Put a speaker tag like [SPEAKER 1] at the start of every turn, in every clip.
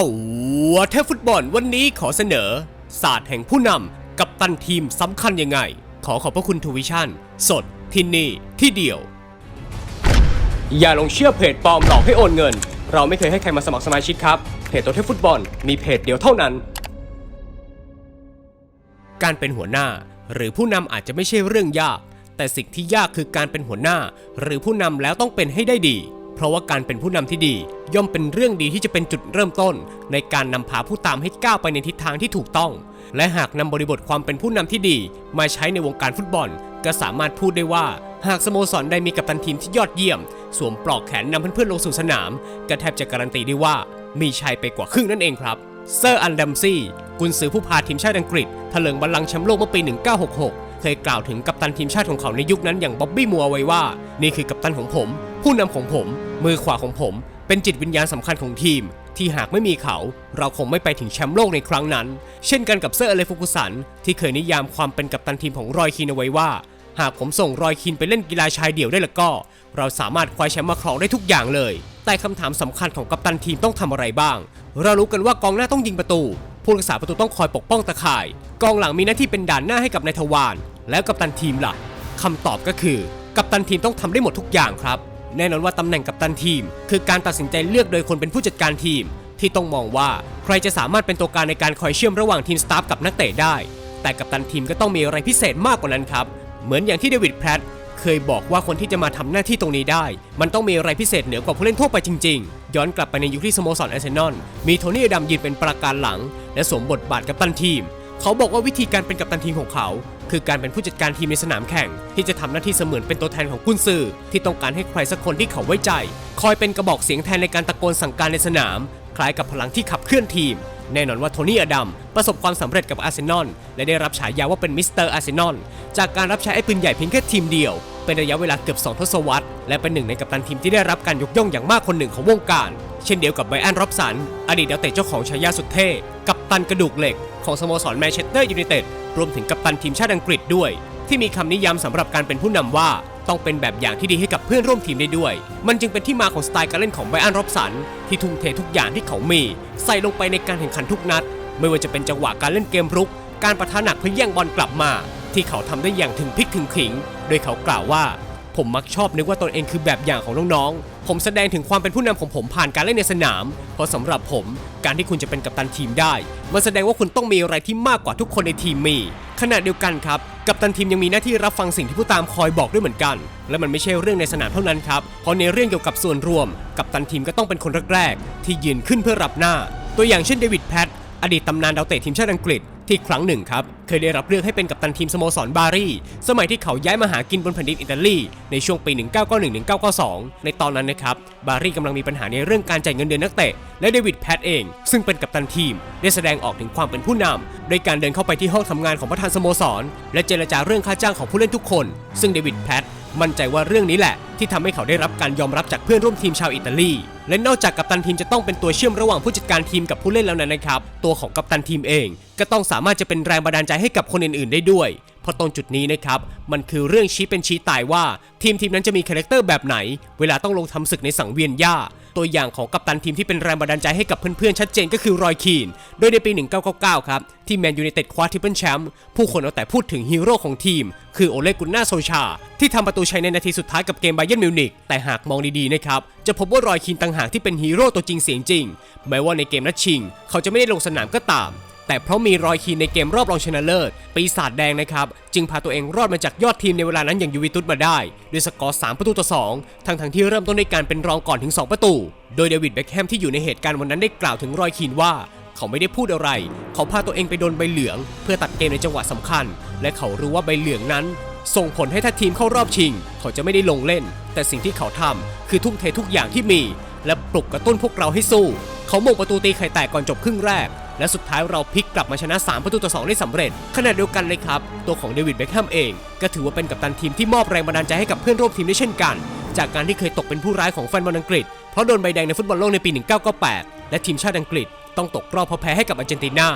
[SPEAKER 1] ตัวเทพฟุตบอลวันนี้ขอเสนอ ศาสตร์แห่งผู้นำกับตันทีมสำคัญยังไง ขอขอบพระคุณทูวิชั่น สดที่นี่ที่เดียว อย่าลงเชื่อเพจปลอมหลอกให้โอนเงิน เราไม่เคยให้ใครมาสมัครสมาชิกครับ เพจตัวเทพฟุตบอลมีเพจเดียวเท่านั้น การเป็นหัวหน้า หรือผู้นำอาจจะไม่ใช่เรื่องยาก แต่สิ่งที่ยากคือการเป็นหัวหน้า หรือผู้นำแล้วต้องเป็นให้ได้ดี เพราะว่าการเป็นผู้นำที่ดี ย่อมเป็นเรื่องดีที่จะเป็นจุดเริ่มต้น ในการนำพาผู้ตามให้ก้าวไปในทิศทางที่ถูกต้อง และหากนำบริบทความเป็นผู้นำที่ดี มาใช้ในวงการฟุตบอล ก็สามารถพูดได้ว่า หากสโมสรใดมีกัปตันทีมที่ยอดเยี่ยม สวมปลอกแขนนำเพื่อนๆลงสู่สนามก็แทบจะการันตีได้ว่า มีชัยไปกว่าครึ่งนั่นเองครับเซอร์อันดัมซี่กุนซือผู้พาทีมชาติอังกฤษถลิงบัลลังก์แชมป์โลกเมื่อปี 1966 เคยกล่าวถึงกัปตันทีมชาติของเขาในยุคนั้นอย่างบ๊อบบี้มัวไว้ว่า นี่คือกัปตันของผม ผู้นำของผม มือขวาของผม เป็นจิตวิญญาณสำคัญของทีม ที่หากไม่มีเขา เราคงไม่ไปถึงแชมป์โลกในครั้งนั้น เช่นกันกับเซอร์อเลฟุกุสัน ที่เคยนิยามความเป็นกัปตันทีมของรอยคีนเอาไว้ว่า หากผมส่งรอยคีนไปเล่นกีฬาชายเดี่ยวได้ละก็ เราสามารถคว้าแชมป์มาครองได้ทุกอย่างเลย แต่คำถามสำคัญของกัปตันทีมต้องทำอะไรบ้าง เรารู้กันว่ากองหน้าต้องยิงประตู ผู้รักษาประตูต้องคอยปกป้องตะข่าย กองหลังมีหน้าที่เป็นด่านหน้าให้กับนายทวารแล้วกัปตันทีมล่ะคำตอบก็คือ กัปตันทีมต้องทำได้หมดทุกอย่างครับ แน่นอนว่าตำแหน่งกัปตันทีม คือการตัดสินใจเลือกโดยคนเป็นผู้จัดการทีม ที่ต้องมองว่าใครจะสามารถเป็นตัวการในการคอยเชื่อมระหว่างทีมสตาฟกับนักเตะได้ แต่กัปตันทีมก็ต้องมีอะไรพิเศษมากกว่านั้นครับ เหมือนอย่างที่เดวิดแพรตเคยบอกว่าคนที่จะมาทำหน้าที่ตรงนี้ได้ มันต้องมีอะไรพิเศษเหนือกว่าผู้เล่นทั่วไปจริง ๆ ย้อนกลับไปในยุคที่สโมสรอาร์เซนอลมีโทนี่อดัมยืนเป็นประการหลัง และสวมบทบาทกัปตันทีม เขาบอกว่าวิธีการเป็นกัปตันทีมของเขาคือการเป็นผู้จัดการทีมในสนามแข่ง ที่จะทำหน้าที่เสมือนเป็นตัวแทนของกุนซือที่ต้องการให้ใครสักคนที่เขาไว้ใจ คอยเป็นกระบอกเสียงแทนในการตะโกนสั่งการในสนาม คล้ายกับพลังที่ขับเคลื่อนทีม แน่นอนว่าโทนี่อดัมประสบความสำเร็จกับอาร์เซนอลและได้รับฉายาว่าเป็นมิสเตอร์อาร์เซนอลจากการรับใช้ไอ้ปืนใหญ่เพียงแค่ทีมเดียวเป็นระยะเวลาเกือบ 2 ทศวรรษ และเป็นหนึ่งในกัปตันทีมที่ได้รับการยกย่องอย่างมากคนหนึ่งของวงการ เช่นเดียวกับไบอันร็อบสัน อดีตดาวเตะเจ้าของฉายาสุดเท่ กัปตันกระดูกเหล็กของสโมสรแมนเชสเตอร์ยูไนเต็ดรวมถึงกัปตันทีมชาติอังกฤษด้วย ที่มีคำนิยามสำหรับการเป็นผู้นำว่าต้องเป็นแบบอย่างที่ดีให้กับเพื่อนร่วมทีมได้ด้วย มันจึงเป็นที่มาของสไตล์การเล่นของไบอันร็อบสัน ที่ทุ่มเททุกอย่างที่เขามี ใส่ลงไปในการแข่งขันทุกนัด ไม่ว่าจะเป็นจังหวะการเล่นเกมรุก การประทะหนักเพื่อแย่งบอลกลับมา ที่เขาทำได้อย่างถึงพริกถึงขิง โดยเขากล่าวว่า ผมมักชอบนึกว่าตนเองคือแบบอย่างของน้องๆ ผมแสดงถึงความเป็นผู้นำของผมผ่านการเล่นในสนาม เพราะสำหรับผมการที่คุณจะเป็นกัปตันทีมได้ มันแสดงว่าคุณต้องมีอะไรที่มากกว่าทุกคนในทีมมีขณะเดียวกันครับ กัปตันทีมยังมีหน้าที่รับฟังสิ่งที่ผู้ตามคอยบอกด้วยเหมือนกัน และมันไม่ใช่เรื่องในสนามเท่านั้นครับ เพราะในเรื่องเกี่ยวกับส่วนรวม กัปตันทีมก็ต้องเป็นคนแรกๆที่ยืนขึ้นเพื่อรับหน้า ตัวอย่างเช่นเดวิดแพตอดีตตำนานดาวเตะทีมชาติอังกฤษ ที่ครั้งหนึ่งครับ เคยได้รับเลือกให้เป็นกัปตันทีมสโมสรบารีสมัยที่เขาย้ายมาหากินบนแผ่นดินอิตาลีในช่วงปี 1991-1992 ในตอนนั้นนะครับบารีกำลังมีปัญหาในเรื่องการจ่ายเงินเดือนนักเตะ และเดวิดแพตเอง ซึ่งเป็นกัปตันทีม ได้แสดงออกถึงความเป็นผู้นำโดยการเดินเข้าไปที่ห้องทำงานของประธานสโมสร และเจรจาเรื่องค่าจ้างของผู้เล่นทุกคน ซึ่งเดวิดแพต มั่นใจว่าเรื่องนี้แหละ ที่ทำให้เขาได้รับการยอมรับจากเพื่อนร่วมทีมชาวอิตาลี และนอกจากกัปตันทีมจะต้องเป็นตัวเชื่อมระหว่างผู้จัดการทีมกับผู้เล่นแล้วนั้นนะครับ ตัวของกัปตันทีมเอง ก็ต้องสามารถจะเป็นแรงบันดาลใจให้กับคนอื่นๆ ได้ด้วยเพราะตรงจุดนี้นะครับ มันคือเรื่องชี้เป็นชี้ตายว่า ทีมทีมนั้นจะมีคาแรคเตอร์แบบไหน เวลาต้องลงทำศึกในสังเวียนหญ้า ตัวอย่างของกัปตันทีมที่เป็นแรงบันดาลใจให้กับเพื่อนๆชัดเจนก็คือรอยคีน โดยในปี 1999 ครับ ที่แมนยูไนเต็ดคว้าทิปเปิลแชมป์ผู้คนเอาแต่พูดถึงฮีโร่ของทีม คือโอเลกุนนาโซชา ที่ทำประตูชัยในนาทีสุดท้ายกับเกมไบเยนมิวนิกแต่หากมองดีๆนะครับจะพบว่ารอยคีนต่างหากที่เป็นฮีโร่ตัวจริงเสียงจริงแม้ว่าในเกมนัดชิง เขาจะไม่ได้ลงสนามก็ตาม แต่เพราะมีรอยคีนในเกมรอบรองชนะเลิศ ปีศาจแดงนะครับ จึงพาตัวเองรอดมาจากยอดทีมในเวลานั้นอย่างยูวิตุสมาได้ ด้วยสกอร์ 3 ประตูต่อ 2 ทั้งทั้งๆที่เริ่มต้นด้วยการเป็นรองก่อนถึง 2 ประตู โดยเดวิดเบ็คแฮมที่อยู่ในเหตุการณ์วันนั้นได้กล่าวถึงรอยคีนว่า เขาไม่ได้พูดอะไร เขาพาตัวเองไปโดนใบเหลือง เพื่อตัดเกมในจังหวะสำคัญ และเขารู้ว่าใบเหลืองนั้น ส่งผลให้ถ้าทีมเข้ารอบชิง เขาจะไม่ได้ลงเล่น แต่สิ่งที่เขาทำคือทุ่มเททุกอย่างที่มี และปลุกกระตุ้นพวกเราให้สู้ เขาโมงประตูตีไข่แตกก่อนจบครึ่งแรก และสุดท้ายเราพลิกกลับมาชนะ 3 ประตูต่อ 2 ได้สำเร็จ ขณะเดียวกันเลยครับ ตัวของเดวิดเบคแฮมเอง ก็ถือว่าเป็นกัปตันทีมที่มอบแรงบันดาลใจให้กับเพื่อนร่วมทีมได้เช่นกัน จากการที่เคยตกเป็นผู้ร้ายของแฟนบอลอังกฤษ เพราะโดนใบแดงในฟุตบอลโลกในปี 1998 และทีมชาติอังกฤษ ต้องตกรอบเพราะแพ้ให้กับอาร์เจนตินา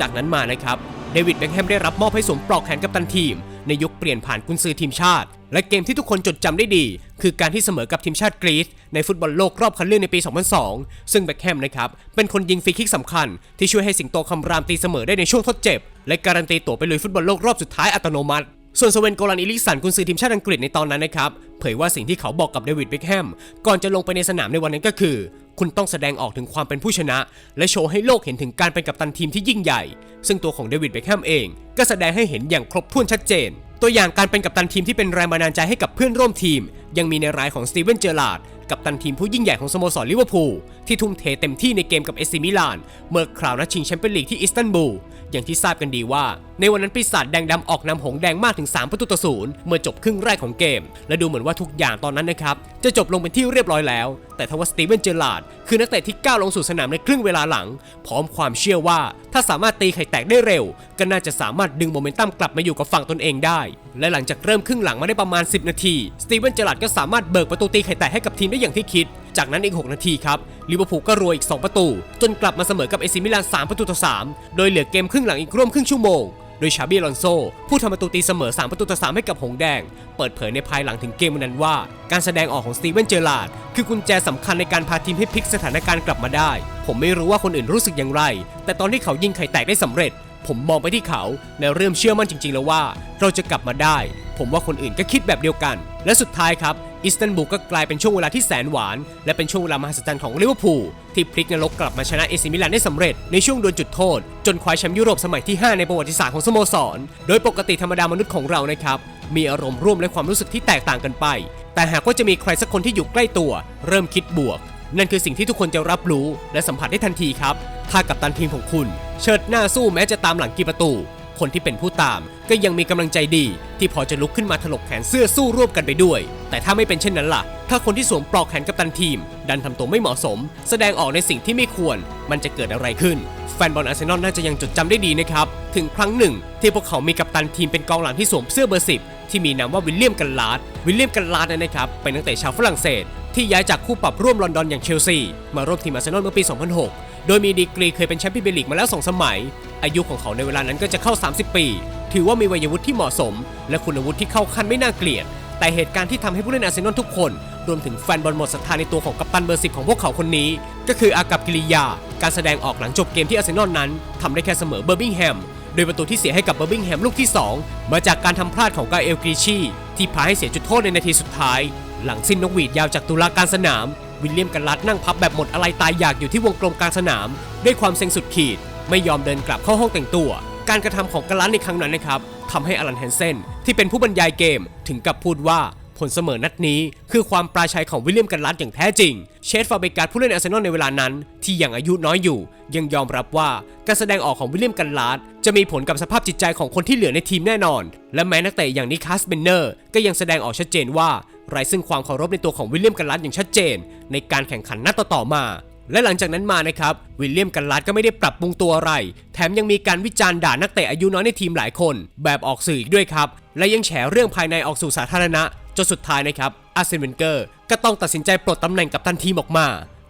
[SPEAKER 1] จากนั้นมานะครับเดวิดเบคแฮมได้รับมอบให้สวมปลอกแขนกัปตันทีม ในยุคเปลี่ยนผ่านกุนซือทีมชาติ และเกมที่ทุกคนจดจำได้ดี คือการที่เสมอกับทีมชาติกรีซในฟุตบอลโลกรอบคัดเลือกในปี 2002 ซึ่งแบ็คแฮมนะครับ เป็นคนยิงฟรีคิกสำคัญ ที่ช่วยให้สิงโตคำรามตีเสมอได้ในช่วงทดเจ็บ และการันตีตั๋วไปลุยฟุตบอลโลกรอบสุดท้ายอัตโนมัติ ส่วนสเวนโกลันอิลิสันกุนซือทีมชาติอังกฤษในตอนนั้นนะครับเผยว่าสิ่งที่เขาบอกกับเดวิดเบ็คแฮมก่อนจะลงไปในสนามในวันนั้นก็คือ คุณต้องแสดงออกถึงความเป็นผู้ชนะ และโชว์ให้โลกเห็นถึงการเป็นกัปตันทีมที่ยิ่งใหญ่ ซึ่งตัวของเดวิดเบคแฮมเอง ก็แสดงให้เห็นอย่างครบถ้วนชัดเจน ตัวอย่างการเป็นกัปตันทีมที่เป็นแรงบันดาลใจให้กับเพื่อนร่วมทีม ยังมีในรายของสตีเวนเจอร์ลาร์ดกัปตันทีมผู้ยิ่งใหญ่ของสโมสรลิเวอร์พูล ที่ทุ่มเทเต็มที่ในเกมกับเอซิมิลาน เมื่อคราวนัดชิงแชมเปี้ยนลีกที่อิสตันบูล อย่างที่ทราบกันดีว่า ในวันนั้นปีศาจแดงดำออกนำหงแดงมากถึง 3 ประตูต่อศูนย์เมื่อจบครึ่งแรกของเกม และดูเหมือนว่าทุกอย่างตอนนั้นนะครับ จะจบลงเป็นที่เรียบร้อยแล้ว แต่ทว่าสตีเวนเจอร์ลาดคือนักเตะที่ก้าวลงสู่สนามในครึ่งเวลาหลัง พร้อมความเชื่อว่า ถ้าสามารถตีไข่แตกได้เร็ว ก็น่าจะสามารถดึงโมเมนตัมกลับมาอยู่กับฝั่งตนเองได้ และหลังจากเริ่มครึ่งหลังมาได้ประมาณ 10 นาทีสตีเวนเจอร์ลาดก็สามารถเบิกประตูตีไข่แตกให้กับทีมได้อย่างที่คิด จากนั้นอีก 6 นาทีครับลิเวอร์พูลก็รวยอีก 2 ประตู จนกลับมาเสมอกับเอซิมิลาน 3 ประตูต่อ 3 โดยเหลือเกมครึ่งหลังอีกร่วมครึ่งชั่วโมง โดยชาบีลอนโซ ผู้ทำประตูตีเสมอ 3 ประตูต่อ 3 ให้กับหงแดง เปิดเผยในภายหลังถึงเกมวันนั้นว่า การแสดงออกของสตีเวนเจอร์ลาดคือกุญแจสำคัญในการพาทีมให้พลิกสถานการณ์กลับมาได้ ผมไม่รู้ว่าคนอื่นรู้สึกอย่างไร แต่ตอนที่เขายิงไข่แตกได้สำเร็จ ผมมองไปที่เขาและเริ่มเชื่อมั่นจริง ๆ แล้วว่า เราจะกลับมาได้ ผมว่าคนอื่นก็คิดแบบเดียวกัน และสุดท้ายครับ อิสตันบูลก็กลายเป็นช่วงเวลาที่แสนหวาน และเป็นช่วงเวลามหัศจรรย์ของลิเวอร์พูลที่พลิกนรกกลับมาชนะเอซิมิลานได้สำเร็จในช่วงดวลจุดโทษ จนคว้าแชมป์ยุโรปสมัยที่ 5 ในประวัติศาสตร์ของสโมสร โดยปกติธรรมดามนุษย์ของเรานะครับมีอารมณ์ร่วมและความรู้สึกที่แตกต่างกันไป แต่หากว่าจะมีใครสักคนที่อยู่ใกล้ตัว เริ่มคิดบวก นั่นคือสิ่งที่ทุกคนจะรับรู้ และสัมผัสได้ทันทีครับถ้ากับตันทีมของคุณ เชิดหน้าสู้แม้จะตามหลังกี่ประตู คนที่เป็นผู้ตาม ก็ยังมีกำลังใจดี ที่พอจะลุกขึ้นมาถลกแขนเสื้อสู้ร่วมกันไปด้วย แต่ถ้าไม่เป็นเช่นนั้นล่ะ ถ้าคนที่สวมปลอกแขนกัปตันทีม ดันทำตัวไม่เหมาะสม แสดงออกในสิ่งที่ไม่ควร มันจะเกิดอะไรขึ้น แฟนบอลอาร์เซนอลน่าจะยังจดจำได้ดีนะครับถึงครั้งหนึ่ง ที่พวกเขามีกัปตันทีมเป็นกองหลังที่สวมเสื้อเบอร์สิบที่มีนามว่าวิลเลียมกันลาร์ดวิลเลียมกันลาร์ดนั้นนะครับเป็นนักเตะชาวฝรั่งเศส ที่ย้ายจากคู่ปรับร่วมลอนดอนอย่างเชลซี มาร่วมทีมอาร์เซนอลเมื่อปี 2006 โดยมีดีกรีเคยเป็นแชมป์พรีเมียร์ลีกมาแล้ว 2 สมัย อายุของเขาในเวลานั้นก็จะเข้า 30 ปี ถือว่ามีวัยวุฒิที่เหมาะสม และคุณวุฒิที่เข้าขั้นไม่น่าเกลียด แต่เหตุการณ์ที่ทำให้ผู้เล่นอาร์เซนอลทุกคน รวมถึงแฟนบอลหมดศรัทธาในตัวของกัปตันเบอร์สิบของพวกเขาคนนี้ ก็คืออากับกิริยา การแสดงออกหลังจบเกมที่อาร์เซนอลนั้นทำได้แค่เสมอเบอร์บิงแฮมโดยประตูที่เสียให้กับเบอร์บิงแฮมลูกที่ 2 มาจากการทำพลาดของกาเอลกรีชีที่พาให้เสียจุดโทษในนาทีสุดท้าย หลังสิ้นนกหวีดยาวจากตุลาการสนาม วิลเลียมกันลัดนั่งพับแบบหมดอะไรตายอยากอยู่ที่วงกลมกลางสนาม ด้วยความเซ็งสุดขีด ไม่ยอมเดินกลับเข้าห้องแต่งตัว การกระทำของกันลัดในครั้งนั้นนะครับทำให้อลันแฮนเซนที่เป็นผู้บรรยายเกมถึงกับพูดว่าผลเสมอนัดนี้คือความปราชัยของวิลเลียมกันลัดอย่างแท้จริง เชฟฟาเบการ์ดผู้เล่นอาร์เซนอลในเวลานั้น ที่ยังอายุน้อยอยู่ ยังยอมรับว่าการแสดงออกของวิลเลียมกันลัดจะมีผลกับสภาพจิตใจของคนที่เหลือในทีมแน่นอน และแม้นักเตะอย่างนิคัสเบนเนอร์ก็ยังแสดงออกชัดเจนว่า ไร้ซึ่งความเคารพในตัวของวิลเลียมกันลัดอย่างชัดเจน ในการแข่งขันนัดต่อๆมา และหลังจากนั้นมานะครับวิลเลียมกันลัดก็ไม่ได้ปรับปรุงตัวอะไร แถมยังมีการวิจารณ์ด่านักเตะอายุน้อยในทีมหลายคน แบบออกสื่ออีกด้วยครับและยังแฉเรื่องภายในออกสู่สาธารณะจนสุดท้ายนะครับอาร์เซนเวนเกอร์ก็ต้องตัดสินใจปลดตำแหน่งกัปตันทีมออกมา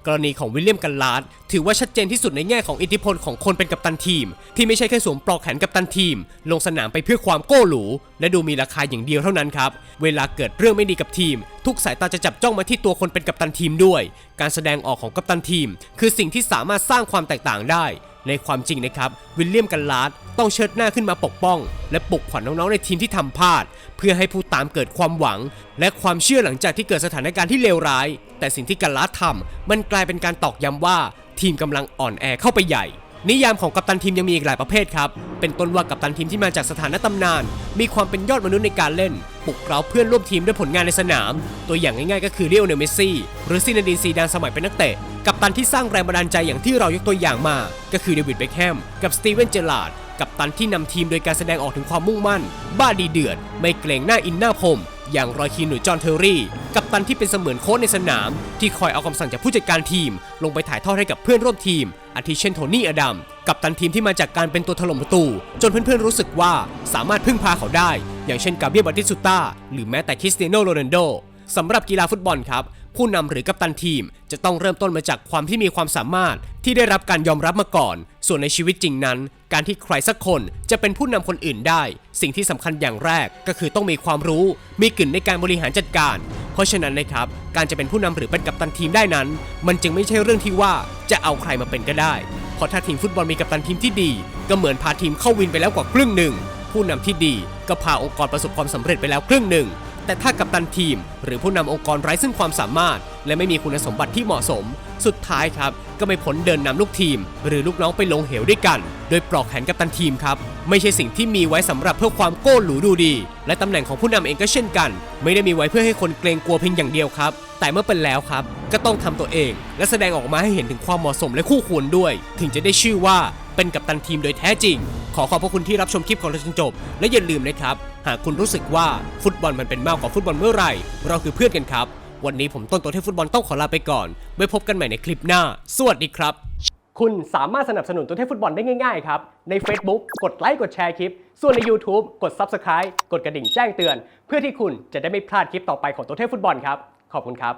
[SPEAKER 1] กรณีของวิลเลียมกันลาร์ดถือว่าชัดเจนที่สุดในแง่ของอิทธิพลของคนเป็นกัปตันทีม ที่ไม่ใช่แค่สวมปลอกแขนกัปตันทีม ลงสนามไปเพื่อความโก้หรู และดูมีราคาอย่างเดียวเท่านั้นครับ เวลาเกิดเรื่องไม่ดีกับทีม ทุกสายตาจะจับจ้องมาที่ตัวคนเป็นกัปตันทีมด้วย การแสดงออกของกัปตันทีม คือสิ่งที่สามารถสร้างความแตกต่างได้ ในความจริงนะครับวิลเลียมกันลาร์ดต้องเชิดหน้าขึ้นมาปกป้อง และปลุกขวัญน้องๆในทีมที่ทำพลาด เพื่อให้ผู้ตามเกิดความหวัง และความเชื่อหลังจากที่เกิดสถานการณ์ที่เลวร้าย แต่สิ่งที่กันลาร์ดทำมันกลายเป็นการตอกย้ำว่า ทีมกำลังอ่อนแอเข้าไปใหญ่ นิยามของกัปตันทีมยังมีอีกหลายประเภทครับ เป็นต้นว่ากัปตันทีมที่มาจากสถานะตำนาน มีความเป็นยอดมนุษย์ในการเล่น ปลุกเร้าเพื่อนร่วมทีมด้วยผลงานในสนาม ตัวอย่างง่ายๆก็คือเรียลเนลเมซี่ หรือซินาดีนซีดานสมัยเป็นนักเตะ กัปตันที่สร้างแรงบันดาลใจอย่างที่เรายกตัวอย่างมา ก็คือเดวิดเบคแฮม กับสตีเวน เจอร์ลาร์ด กัปตันที่นำทีมโดยการแสดงออกถึงความมุ่งมั่น บ้าดีเดือด ไม่เกรงหน้าอินหน้าพรมอย่างรอยคีนหรือจอห์นเทอร์รี่ กัปตันที่เป็นเสมือนโค้ชในสนาม ที่คอยเอาคำสั่งจากผู้จัดการทีม ลงไปถ่ายทอดให้กับเพื่อนร่วมทีม อาทิเช่นโทนี่อดัมกับตันทีมที่มาจากการเป็นตัวถล่มประตู จนเพื่อนๆรู้สึกว่าสามารถพึ่งพาเขาได้ อย่างเช่นกาเบียบัติสตุต้าหรือแม้แต่คริสเตียโนโรนัลโดสำหรับกีฬาฟุตบอลครับ ผู้นำหรือกัปตันทีม จะต้องเริ่มต้นมาจากความที่มีความสามารถที่ได้รับการยอมรับมาก่อน ส่วนในชีวิตจริงนั้น การที่ใครสักคนจะเป็นผู้นำคนอื่นได้ สิ่งที่สำคัญอย่างแรกก็คือต้องมีความรู้ มีกลิ่นในการบริหารจัดการ เพราะฉะนั้นนะครับ การจะเป็นผู้นำหรือเป็นกัปตันทีมได้นั้น มันจึงไม่ใช่เรื่องที่ว่าจะเอาใครมาเป็นก็ได้ เพราะถ้าทีมฟุตบอลมีกัปตันทีมที่ดี ก็เหมือนพาทีมเข้าวินไปแล้วกว่าครึ่งหนึ่งผู้นำที่ดีก็พาองค์กรประสบความสำเร็จไปแล้วครึ่งหนึ่ง แต่ถ้ากัปตันทีม หรือผู้นำองค์กรไร้ซึ่งความสามารถ และไม่มีคุณสมบัติที่เหมาะสม สุดท้ายครับ ก็ไม่พ้นเดินนำลูกทีม หรือลูกน้องไปลงเหวด้วยกัน โดยปลอกแขนกัปตันทีมครับ ไม่ใช่สิ่งที่มีไว้สำหรับเพื่อความโก้หรูดูดี และตำแหน่งของผู้นำเองก็เช่นกัน ไม่ได้มีไว้เพื่อให้คนเกรงกลัวเพียงอย่างเดียวครับ แต่เมื่อเป็นแล้วครับ ก็ต้องทำตัวเอง และแสดงออกมาให้เห็นถึงความเหมาะสมและคู่ควรด้วย ถึงจะได้ชื่อว่า เป็นกัปตันทีมโดยแท้จริง ขอขอบพระคุณที่รับชมคลิปของเราจนจบ และอย่าลืมนะครับ หากคุณรู้สึกว่าฟุตบอลมันเป็นมากกว่าฟุตบอลเมื่อไหร่ เราคือเพื่อนกันครับ วันนี้ผมต้นตัวเทพฟุตบอลต้องขอลาไปก่อน ไว้พบกันใหม่ในคลิปหน้า สวัสดีครับ คุณสามารถสนับสนุนตัวเทพฟุตบอลได้ง่ายๆครับ ใน Facebook กดไลค์กดแชร์คลิป ส่วนใน YouTube กด Subscribe กดกระดิ่งแจ้งเตือน เพื่อที่คุณจะได้ไม่พลาดคลิปต่อไปของตัวเทพฟุตบอลครับ ขอบคุณครับ